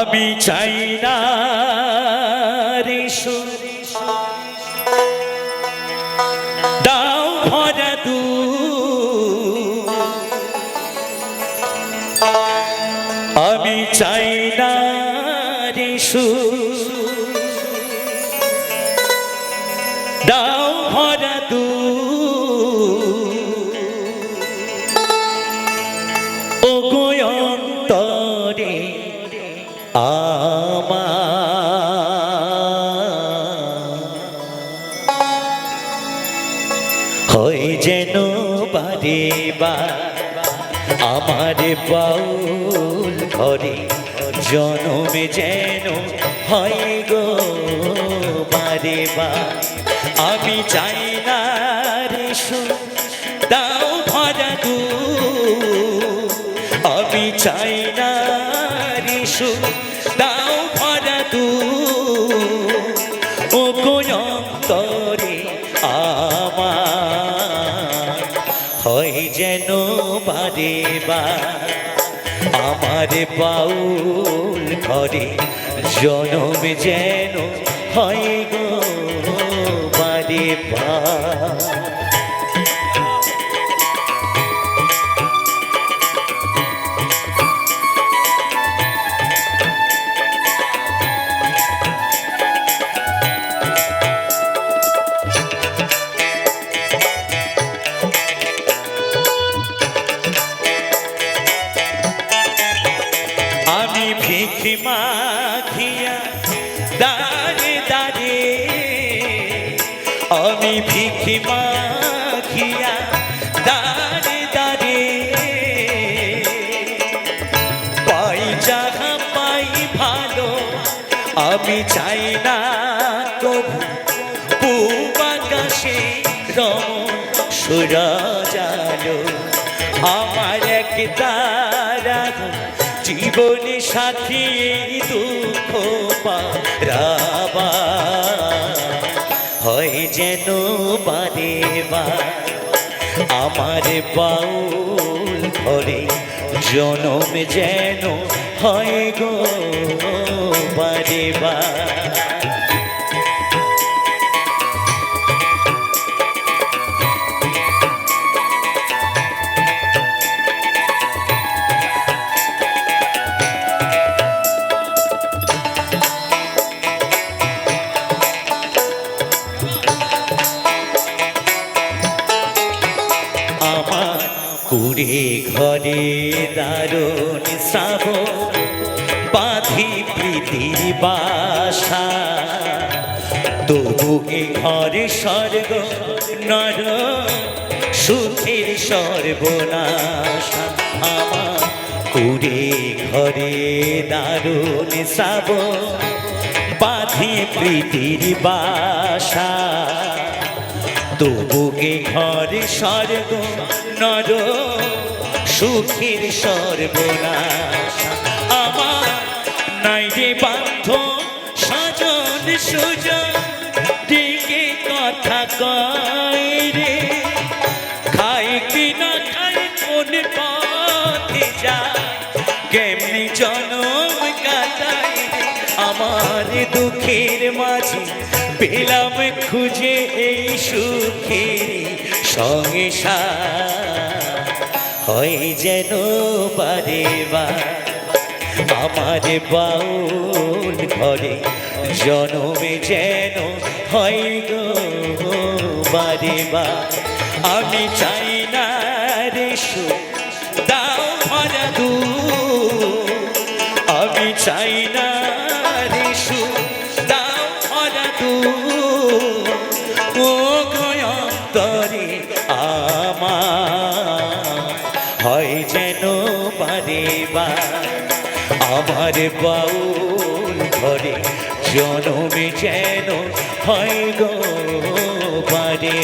আমি চাই না রে দাও ভরা দু। আমি চাই না রে দাও ভরা দু। হয় যেন বারে আমার বাউল ঘরে জনমে যেন হয় গো বারে আমি চাই না রে দাও ভরা দু আমি চাই না রে সু দাও ভরা দু ও গোয়ন্তরে আমার, হয় যেন বারে বা আমার বাউল ঘরে জনম যেন হয় গো, বারে বা ভিখি মাখিয়া দাঁড়ে দাঁড়ে, আমি ভিখি মাখিয়া দাঁড়ে দাঁড়ে। পাই যাহা পাই ভালো, আমি চাই না তবু পূবাকাশে রং সুরাজালো। আমার এক তারা জীবনে সাথী দুঃখ পাবা হয় যেন বারে বা আমার বাউল ধরে জনম যেন হয় গো বারে বা আমার কুড়ে ঘরে দারুণ শ্রাব বাঁধি প্রীতির বাসা। তবু এ ঘরে স্বর্গ নর সুখের সর্বনাশা। আমার কুড়ে ঘরে দারুণ শ্রাব বাঁধি প্রীতির বাসা। তবুকে ঘরে স্বর্গ? নর, সুখের সর্বনাশ। আমার নাই রে বান্ধ সজন সুজন। দিকে কথা কয় রে। খাই কি না খাই, কোন পথে যায়? কেমনি রে আমার দুঃখের মাঝে পেলাম খুঁজে এই সুখের সংসার হয় যেন বারে আমার বাউল ঘরে জনমে যেন হয় গো, বারে বা আমি চাই না রে দাও ভরা দু। আমি চাই না হয় যেন বা আমার বাউল ঘরে জনমে যেন হয় গো পারে